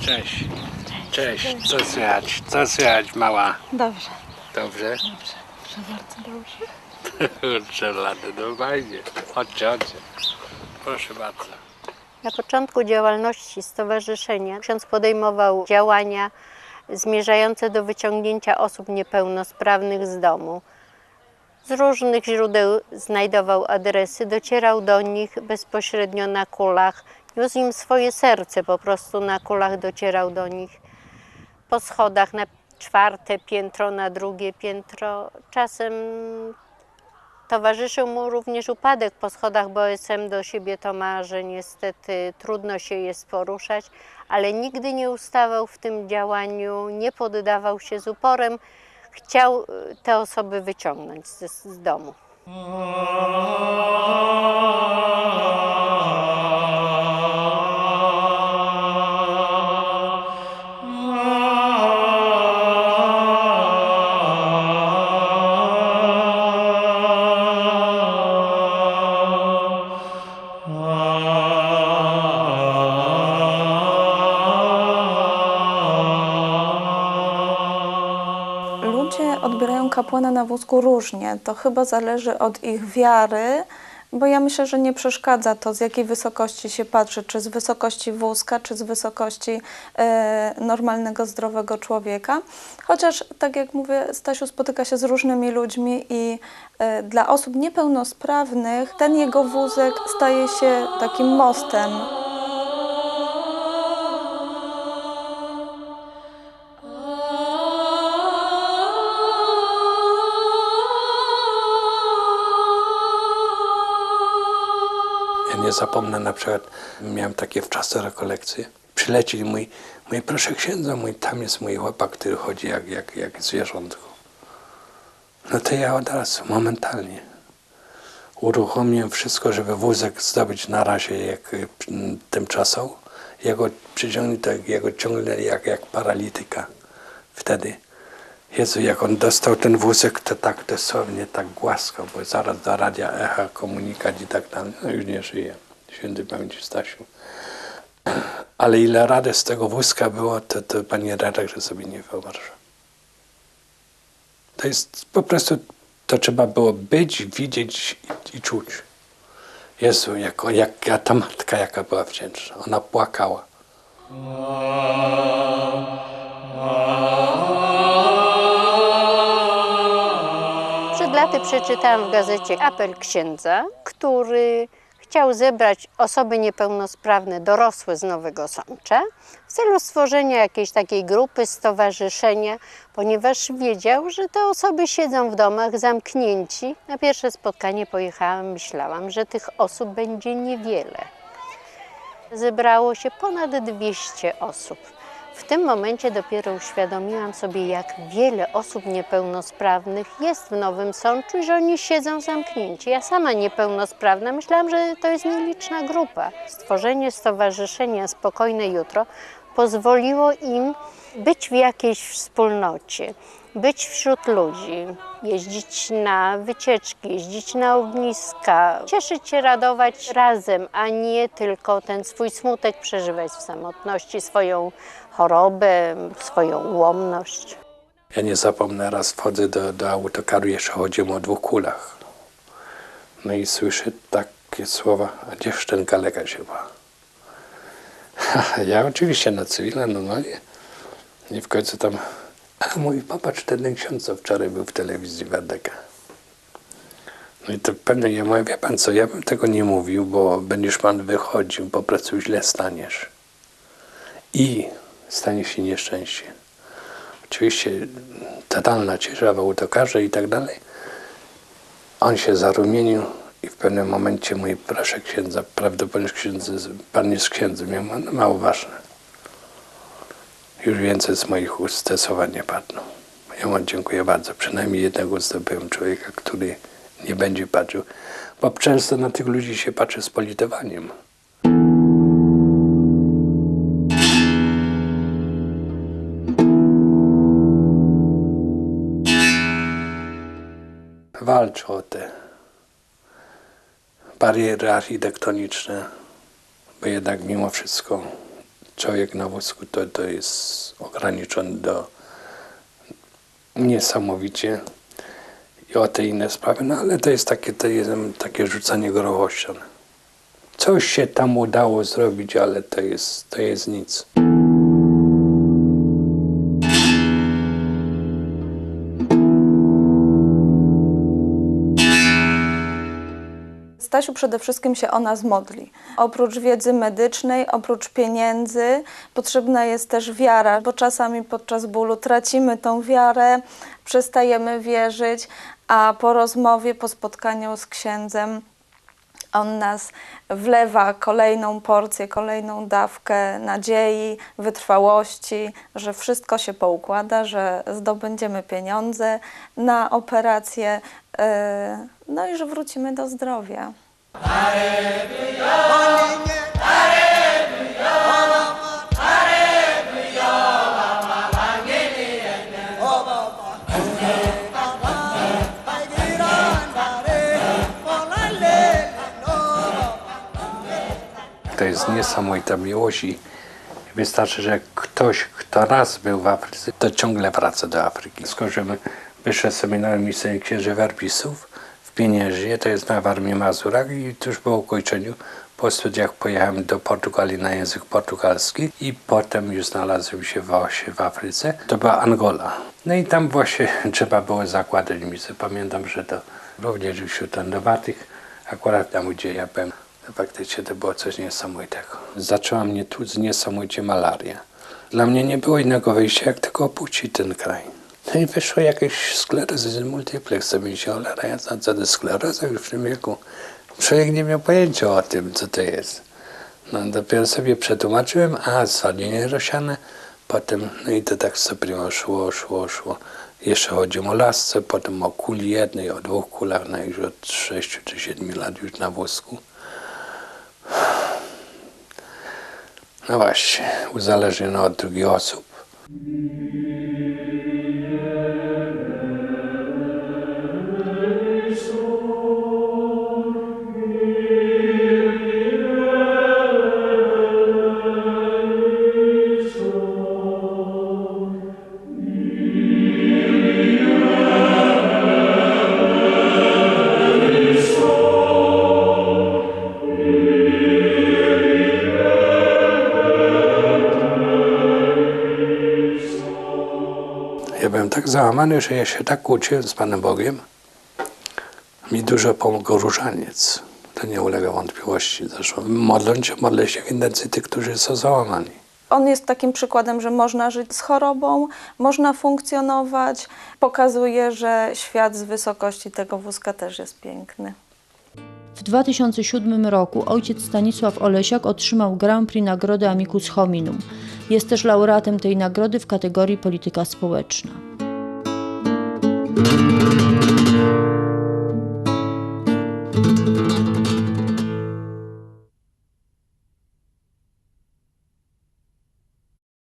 Cześć. Cześć. Co słychać? Co słychać, mała? Dobrze, Dobrze? dobrze. Proszę bardzo, dobrze. Kurczę, lady, no fajnie. Chodźcie, chodźcie. Proszę bardzo. Na początku działalności stowarzyszenia ksiądz podejmował działania zmierzające do wyciągnięcia osób niepełnosprawnych z domu. Z różnych źródeł znajdował adresy, docierał do nich bezpośrednio na kulach, niósł im swoje serce, po prostu na kulach docierał do nich po schodach na czwarte piętro, na drugie piętro. Czasem Towarzyszył mu również upadek po schodach, bo OSM do siebie to ma, że niestety trudno się jest poruszać, ale nigdy nie ustawał w tym działaniu, nie poddawał się z uporem. Chciał y, te osoby wyciągnąć z, z domu. Odbierają kapłana na wózku różnie. To chyba zależy od ich wiary, bo ja myślę, że nie przeszkadza to, z jakiej wysokości się patrzy, czy z wysokości wózka, czy z wysokości e, normalnego, zdrowego człowieka. Chociaż, tak jak mówię, Stasiu spotyka się z różnymi ludźmi i e, dla osób niepełnosprawnych ten jego wózek staje się takim mostem. Nie zapomnę na przykład, miałem takie wczasne rekolekcje. Przyleci mój, mój proszę księdza, mój, tam jest mój chłopak, który chodzi jak, jak, jak zwierzątko. No to ja od razu, momentalnie uruchomiłem wszystko, żeby wózek zdobyć na razie jak y, tymczasowo. Ja go przyciągnę, tak, ja go ciągnę jak, jak paralityka wtedy. Jezu, jak on dostał ten wózek, to tak dosłownie tak głaskał, bo zaraz do radia echa, komunikat i tak dalej. No już nie żyje. Święty pamięci Stasiu. Ale ile rady z tego wózka było, to, to pani redaktor sobie nie wyobraża. To jest po prostu, to trzeba było być, widzieć i, i czuć. Jezu, jak, jak ta matka, jaka była wdzięczna. Ona płakała. Laty przeczytałam w gazecie apel księdza, który chciał zebrać osoby niepełnosprawne, dorosłe z Nowego Sącza w celu stworzenia jakiejś takiej grupy, stowarzyszenia, ponieważ wiedział, że te osoby siedzą w domach zamknięci. Na pierwsze spotkanie pojechałam, myślałam, że tych osób będzie niewiele. Zebrało się ponad 200 osób. W tym momencie dopiero uświadomiłam sobie, jak wiele osób niepełnosprawnych jest w Nowym Sączu i że oni siedzą zamknięci. Ja sama niepełnosprawna myślałam, że to jest nieliczna grupa. Stworzenie Stowarzyszenia Spokojne Jutro pozwoliło im być w jakiejś wspólnocie, być wśród ludzi, jeździć na wycieczki, jeździć na ogniska, cieszyć się, radować razem, a nie tylko ten swój smutek przeżywać w samotności, swoją chorobę, swoją ułomność. Ja nie zapomnę, raz wchodzę do, do autokaru, jeszcze chodzimy o dwóch kulach. No i słyszę takie słowa, a gdzież ten kaleka się ma? Ja oczywiście na cywilne, normalnie. I w końcu tam, a mówi, popatrz, ten ksiądz, co wczoraj był w telewizji Werdeka. No i to pewnie ja mówię, wie pan co, ja bym tego nie mówił, bo będziesz pan wychodził, po prostu źle staniesz. I stanie się nieszczęście. Oczywiście totalna cisza w autokarze i tak dalej. On się zarumienił i w pewnym momencie mój proszę księdza, prawdopodobnie księdza, pan jest księdzem, ja mówię, mało ważne. Już więcej z moich ust stresowania nie padną. Ja mu dziękuję bardzo. Przynajmniej jednego zdobyłem człowieka, który nie będzie patrzył, bo często na tych ludzi się patrzy z politowaniem. Walczy o te bariery architektoniczne, bo jednak mimo wszystko człowiek na wózku to, to jest ograniczony do niesamowicie i o te inne sprawy, no ale to jest takie, to jest takie rzucanie grochością. Coś się tam udało zrobić, ale to jest, to jest nic. Stasiu przede wszystkim się o nas modli. Oprócz wiedzy medycznej, oprócz pieniędzy, potrzebna jest też wiara, bo czasami podczas bólu tracimy tą wiarę, przestajemy wierzyć, a po rozmowie, po spotkaniu z księdzem, on nas wlewa kolejną porcję, kolejną dawkę nadziei, wytrwałości, że wszystko się poukłada, że zdobędziemy pieniądze na operację, no i że wrócimy do zdrowia. To jest niesamowita miłość i wystarczy, że ktoś, kto raz był w Afryce, to ciągle wraca do Afryki. Skończyłem wyższe seminarium misyjnych księży werpisów w Pieniężynie, to jest na Warmii Mazurach i tuż po ukończeniu po studiach pojechałem do Portugalii na język portugalski i potem już znalazłem się właśnie w Afryce. To była Angola. No i tam właśnie trzeba było zakładać misję. Pamiętam, że to również wśród nowanych, akurat tam gdzie ja byłem, faktycznie to było coś niesamowitego. Zaczęła mnie tu niesamowicie malaria. Dla mnie nie było innego wyjścia, jak tylko opuścić ten kraj. No i wyszło jakieś sklerozy multiplex, co mi się cholera, ja znam co to już w tym wieku. Człowiek nie miał pojęcia o tym, co to jest. No dopiero sobie przetłumaczyłem, a zwolnienie rosiane, potem, no i to tak sobie szło, szło, szło. Jeszcze chodziło o lasce, potem o kuli jednej, o dwóch kulach, no już od 6 czy 7 lat już na wózku. No właśnie, uzależniony od drugich osób. Załamany, że ja się tak kłóciłem z Panem Bogiem. Mi dużo pomógł różaniec. To nie ulega wątpliwości. Zresztą modląc się, modlę się w intencji tych, którzy są załamani. On jest takim przykładem, że można żyć z chorobą, można funkcjonować. Pokazuje, że świat z wysokości tego wózka też jest piękny. W 2007 roku ojciec Stanisław Olesiak otrzymał Grand Prix Nagrody Amicus Hominum. Jest też laureatem tej nagrody w kategorii polityka społeczna. thank you.